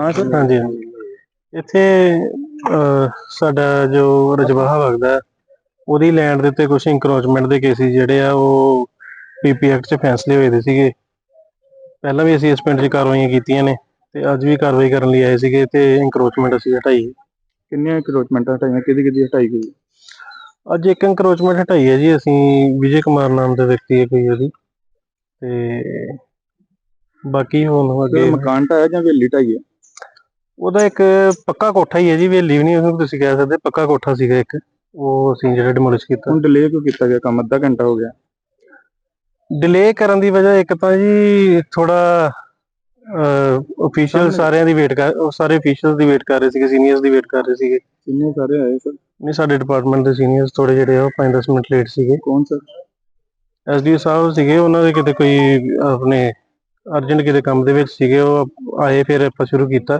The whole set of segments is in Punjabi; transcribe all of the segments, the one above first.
ਹਾਂ ਸਰ। ਹਾਂਜੀ ਹਾਂਜੀ। ਇੱਥੇ ਅਹ, ਸਾਡਾ ਜੋ ਰਜਵਾਹਾ ਵਗਦਾ ਹੈ, ਉਹਦੀ ਲੈਂਡ ਦੇ ਉੱਤੇ ਕੁਝ ਇੰਕਰੋਚਮੈਂਟ ਦੇ ਕੇਸਿਸ ਜਿਹੜੇ ਆ ਉਹ ਪੀਪੀ ਐਕਟ 'ਚ ਫੈਸਲੇ ਹੋਏ ਦੇ ਸੀਗੇ। ਪਹਿਲਾਂ ਵੀ ਅਸੀਂ ਇਸ ਪਿੰਡ 'ਚ ਕਾਰਵਾਈਆਂ ਕੀਤੀਆਂ ਨੇ ਤੇ ਅੱਜ ਵੀ ਕਾਰਵਾਈ ਕਰਨ ਲਈ ਆਏ ਸੀਗੇ ਤੇ ਇੰਕਰੋਚਮੈਂਟ ਅਸੀਂ ਹਟਾਈ। ਕਿੰਨੀਆਂ ਕਰੋਚਮੈਂਟਾਂ ਹਟਾਈਆਂ? ਕਿਹਦੀ ਕਿਹਦੀ ਹਟਾਈ ਗਈ? ਅੱਜ ਇੱਕ ਇੰਕਰੋਚਮੈਂਟ ਹਟਾਈ ਹੈ ਜੀ ਅਸੀਂ ਵਿਜੇ ਕੁਮਾਰ ਨਾਮ ਦਾ ਵਿਅਕਤੀ ਹੈ ਕੋਈ ਉਹਦੀ। ਤੇ ਬਾਕੀ ਹੁਣ ਅੱਗੇ ਮਕਾਨ ਢਾਇਆ ਜਾਂ ਹਵੇਲੀ ਹੈ? ਉਹਦਾ ਇੱਕ ਪੱਕਾ ਕੋਠਾ ਹੀ ਹੈ ਜੀ ਹਵੇਲੀ ਵੀ ਨਹੀਂ ਉਹਨੂੰ ਤੁਸੀਂ ਕਹਿ ਸਕਦੇ ਪੱਕਾ ਕੋਠਾ ਸੀਗਾ ਇੱਕ। ਉਹ ਅਸੀਂ ਜਿਹੜਾ ਡਿਮੋਲਿਸ਼ ਕੀਤਾ। ਹੁਣ ਡਿਲੇ ਕਿਉਂ ਕੀਤਾ ਗਿਆ? ਕੰਮ ਅੱਧਾ ਘੰਟਾ ਹੋ ਗਿਆ। ਡਿਲੇ ਕਰਨ ਦੀ ਵਜ੍ਹਾ ਇੱਕ ਤਾਂ ਜੀ ਥੋੜਾ ਅਫੀਸ਼ੀਅਲ ਸਾਰਿਆਂ ਦੀ ਵੇਟ ਕਰ ਉਹ ਸਾਰੇ ਅਫੀਸ਼ੀਅਲਸ ਦੀ ਵੇਟ ਕਰ ਰਹੇ ਸੀਗੇ ਸੀਨੀਅਰਸ ਦੀ ਵੇਟ ਕਰ ਰਹੇ ਸੀਗੇ। ਕਿੰਨੇ ਸਾਰੇ ਆਏ ਸਰ? ਨਹੀਂ ਸਾਡੇ ਡਿਪਾਰਟਮੈਂਟ ਦੇ ਸੀਨੀਅਰਸ ਥੋੜੇ ਜਿਹੜੇ ਆ ਉਹ 5-10 ਮਿੰਟ ਲੇਟ ਸੀਗੇ। ਕੌਣ ਸਰ? ਐਸਡੀਓ ਸਾਹਿਬ ਸੀਗੇ ਉਹਨਾਂ ਦੇ ਕਿਤੇ ਕੋਈ ਆਪਣੇ ਅਰਜੈਂਟ ਕਿਤੇ ਕੰਮ ਦੇ ਵਿੱਚ ਸੀਗੇ ਉਹ ਆਏ ਫਿਰ ਆਪਾਂ ਸ਼ੁਰੂ ਕੀਤਾ।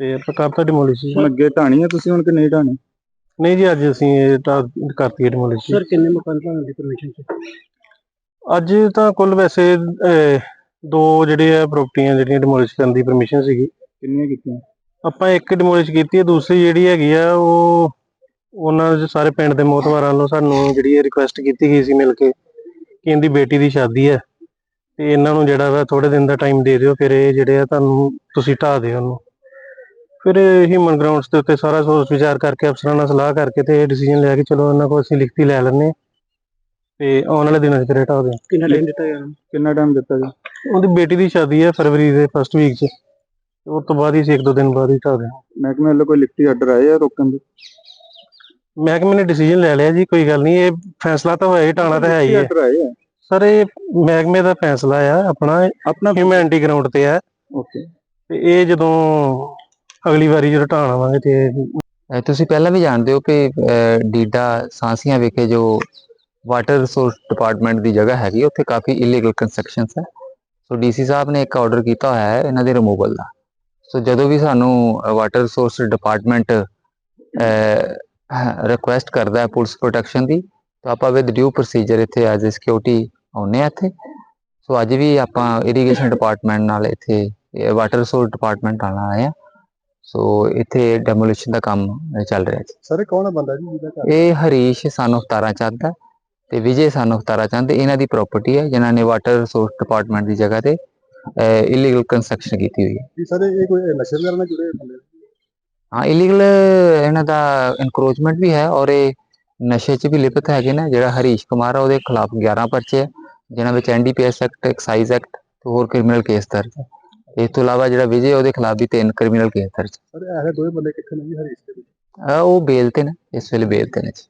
ਤੇ ਆਪਾਂ ਕਰਤਾ ਡਿਮੋਲਿਸ਼ ਹੁਣ ਅੱਗੇ ਢਾਣੀ ਹੈ ਤੁਸੀਂ ਹੁਣ ਕਿ ਨਹੀਂ ਢਾਣੀ? ਨਹੀਂ ਜੀ ਅੱਜ ਅਸੀਂ ਇਹ ਤਾਂ ਕਰਤੀ ਡਿਮੋਲਿਸ਼ ਕਿੰਨੇ ਮਕਾਨ ਢਾਣ ਦੀ ਪਰਮਿਸ਼ਨ ਸੀ? ਅੱਜ ਤਾਂ ਕੁੱਲ ਵੈਸੇ ਦੋ ਜਿਹੜੇ ਆ ਪ੍ਰਾਪਰਟੀਆਂ ਜਿਹੜੀਆਂ ਡਿਮੋਲਿਸ਼ ਕਰਨ ਦੀ ਪਰਮਿਸ਼ਨ ਸੀਗੀ। ਕਿੰਨੀਆਂ ਕੀਤੀਆਂ? ਆਪਾਂ ਇੱਕ ਡਿਮੋਲਿਸ਼ ਕੀਤੀ ਹੈ ਦੂਸਰੀ ਜਿਹੜੀ ਹੈਗੀ ਆ ਉਹ ਉਹਨਾਂ ਦੇ ਸਾਰੇ ਪਿੰਡ ਦੇ ਮੋਹਤਵਾਰਾਂ ਵੱਲੋਂ ਸਾਨੂੰ ਜਿਹੜੀ ਇਹ ਰਿਕੁਐਸਟ ਕੀਤੀ ਗਈ ਸੀ ਮਿਲ ਕੇ ਕਿ ਇਹਦੀ ਬੇਟੀ ਦੀ ਸ਼ਾਦੀ ਹੈ ਤੇ ਇਹਨਾਂ ਨੂੰ ਜਿਹੜਾ ਵਾ ਥੋੜੇ ਦਿਨ ਦਾ ਟਾਈਮ ਦੇ ਦਿਓ ਫਿਰ ਇਹ ਜਿਹੜੇ ਆ ਤੁਹਾਨੂੰ ਤੁਸੀਂ ਢਾਹ ਦਿਓ ਉਹਨੂੰ। ਫਿਰ ਹਿਊਮਨ ਗਰਾਊਂਡਸ ਦੇ ਉੱਤੇ ਸਾਰਾ ਸੋਚ ਵਿਚਾਰ ਕਰਕੇ ਅਫਸਰਾਂ ਨਾਲ ਸਲਾਹ ਕਰਕੇ ਤੇ ਇਹ ਡਿਸੀਜਨ ਲਿਆ ਕਿ ਚਲੋ ਇਹਨਾਂ ਕੋਲ ਅਸੀਂ ਲਿਖਤੀ ਲੈ ਲੈਂਦੇ ਤੇ ਆਉਣ ਵਾਲੇ ਦਿਨਾਂ 'ਚ ਫਿਰ ਦਿਓ। ਕਿੰਨਾ ਟਾਈਮ ਦਿੱਤਾ ਗਿਆ? ਕਿੰਨਾ ਟਾਈਮ ਦਿੱਤਾ ਗਿਆ? ਉਹਦੀ ਬੇਟੀ ਦੀ ਸ਼ਾਦੀ ਹੈ ਫਰਵਰੀ ਦੇ ਫਸਟ ਵੀਕ 'ਚ। ਉਸ ਤੋਂ ਬਾਅਦ ਹੀ ਅਸੀਂ ਇੱਕ ਦੋ ਦਿਨ ਬਾਅਦ ਹੀ ਢਾਹ ਦਿਆਂ ਮਹਿਕਮੇ ਵੱਲੋਂ ਕੋਈ ਲਿਖਤੀ ਆਰਡਰ ਆਏ ਆ ਰੋਕਣ ਦੇ? ਮਹਿਕਮੇ ਨੇ ਡਿਸੀਜਨ ਲੈ ਲਿਆ ਜੀ ਕੋਈ ਗੱਲ ਨਹੀਂ ਇਹ ਫੈਸਲਾ ਤਾਂ ਹੋਇਆ ਹੀ ਟਾਣਾ ਤਾਂ ਹੈ ਹੀ ਹੈ। ਆਰਡਰ ਆ? ਸਰ ਇਹ ਮਹਿਕਮੇ ਦਾ ਫੈਸਲਾ ਆ ਆਪਣਾ ਆਪਣਾ ਹਿਊਮੈਨਿਟੀ ਗਰਾਊਂਡ ਤੇ ਹੈ ਓਕੇ ਤੇ ਇਹ ਜਦੋਂ ਅਗਲੀ ਵਾਰੀ ਜਦੋਂ ਢਾਣ ਆਵਾਂਗੇ ਤੇ ਤੁਸੀਂ ਪਹਿਲਾਂ ਵੀ ਜਾਣਦੇ ਹੋ ਕਿ ਡੀਡਾ ਸਾਂਸੀਆਂ ਵਿਖੇ ਜੋ ਵਾਟਰ ਰਿਸੋਰਸ ਡਿਪਾਰਟਮੈਂਟ ਦੀ ਜਗ੍ਹਾ ਹੈਗੀ ਉੱਥੇ ਕਾਫੀ ਇਲੀਗਲ ਕੰਸਟਰਕਸ਼ਨਸ ਹੈ। ਸੋ ਡੀਸੀ ਸਾਹਿਬ ਨੇ ਇੱਕ ਆਰਡਰ ਕੀਤਾ ਹੋਇਆ ਹੈ ਇਹਨਾਂ ਦੇ ਰਿਮੂਵਲ ਦਾ। ਸੋ ਜਦੋਂ ਵੀ ਸਾਨੂੰ ਵਾਟਰ ਰਿਸੋਰਸ ਡਿਪਾਰਟਮੈਂਟ ਰਿਕੁਐਸਟ ਕਰਦਾ ਹੈ ਪੁਲਿਸ ਪ੍ਰੋਟੈਕਸ਼ਨ ਦੀ ਤਾਂ ਆਪਾਂ ਵਿਦ ਡਿਊ ਪ੍ਰੋਸੀਜਰ ਇੱਥੇ ਐਜ਼ ਅ ਸਿਕਿਉਰਿਟੀ ਆਉਨੇ ਆ ਇੱਥੇ। ਸੋ ਅੱਜ ਵੀ ਆਪਾਂ ਇਰੀਗੇਸ਼ਨ ਡਿਪਾਰਟਮੈਂਟ ਨਾਲ ਇੱਥੇ ਵਾਟਰ ਰਿਸੋਰਸ ਡਿਪਾਰਟਮੈਂਟ ਨਾਲ ਆਏ ਆ ਸੋ ਇੱਥੇ ਡੈਮੋਲੀਸ਼ਨ ਦਾ ਕੰਮ ਚੱਲ ਰਿਹਾ ਜੀ ਸਰ ਕੌਣ ਹੈ ਬੰਦਾ ਜੀ ਜਿਹਦਾ ਘਰ? ਇਹ ਹਰੀਸ਼ ਸਨ of ਤਾਰਾ ਚੰਦ ਹੈ। ਤੇ ਵਿਜੇ ਸਨ of ਤਾਰਾ ਚੰਦ ਇਹਨਾਂ ਦੀ ਪ੍ਰਾਪਰਟੀ ਹੈ ਜਿਨ੍ਹਾਂ ਨੇ ਵਾਟਰ ਰਿਸੋਰਸ ਡਿਪਾਰਟਮੈਂਟ ਦੀ ਜਗ੍ਹਾ ਤੇ ਇਲੀਗਲ ਕੰਸਟਰਕਸ਼ਨ ਕੀਤੀ ਹੋਈ ਹੈ। ਜੀ ਸਰ ਇਹ ਕੋਈ ਨਸ਼ੇ ਵਗੈਰਾ ਨਾਲ ਜੁੜੇ ਬੰਦੇ? ਹਾਂ ਇਲੀਗਲ ਇਹਨਾਂ ਦਾ ਇਨਕਰੋਚਮੈਂਟ ਵੀ ਹੈ ਔਰ ਇਹ ਨਸ਼ੇ 'ਚ ਵੀ ਲਿਪਤ ਹੈਗੇ ਨੇ ਜਿਹੜਾ ਹਰੀਸ਼ ਕੁਮਾਰ ਆ ਉਹਦੇ ਖਿਲਾਫ 11 ਪਰਚੇ ਹੈ ਜਿਨ੍ਹਾਂ ਵਿੱਚ ਐਨਡੀਪੀਐਸ ਐਕਟ ਐਕਸਾਈਜ਼ ਐਕਟ ਤੇ ਹੋਰ ਕ੍ਰਿਮੀਨਲ ਕੇਸ ਦਰਜ ਹੈ। ਇਸ ਤੋਂ ਇਲਾਵਾ ਜਿਹੜਾ ਵਿਜੇ ਉਹਦੇ ਖਿਲਾਫ ਵੀ ਤਿੰਨ ਕ੍ਰਿਮੀਨਲ ਕੇਸ ਦਰਜ ਸਰ ਇਹ ਦੋਵੇਂ ਬੰਦੇ ਕਿੱਥੇ ਨੇ ਜੀ ਹਰੀਸ਼ ਦੇ ਵਿੱਚ? ਹੈ। ਅਹ ਉਹ ਬੇਲ ਤੇ ਨੇ ਇਸ ਵੇਲੇ ਬੇਲ ਤੇ ਨੇ ਜੀ।